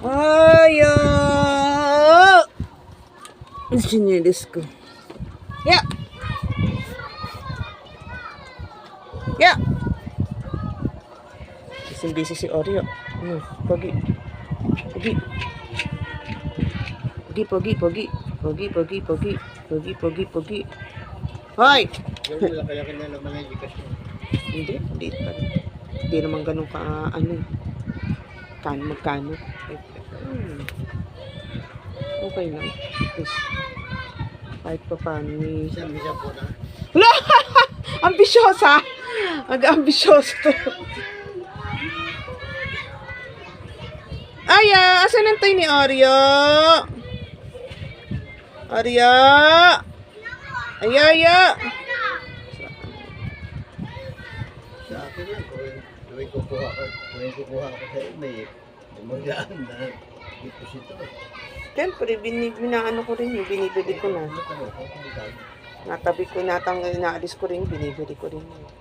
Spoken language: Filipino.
Ayo! Sinilis ko. Yeah! Yeah! Busy-busy si Oreo. Hmm, pogi. Pogi. Pogi, pogi, pogi. Pogi, pogi, pogi. Pogi, pogi, pogi. Hoy! Hindi, hindi pa. Hindi naman ganun ka, ano, kan, magkano. Hmm. Okay lang. Tapos, kahit pa paano eh. Po na. Wala! Ambisyosa! Mag-ambisyoso to. Ay, asan ang tayo ni Oreo? Oreo! Ay, ay, ah. Sa akin lang, kung tuwing kukuha ko, tuwing kukuha ko sa iyo, may dumagaan na deposito. Siyempre, bini, binaano ko rin yun, binibili ko na. Ano kung Natabi ko, natang inaalis ko rin, binibili ko rin. yun.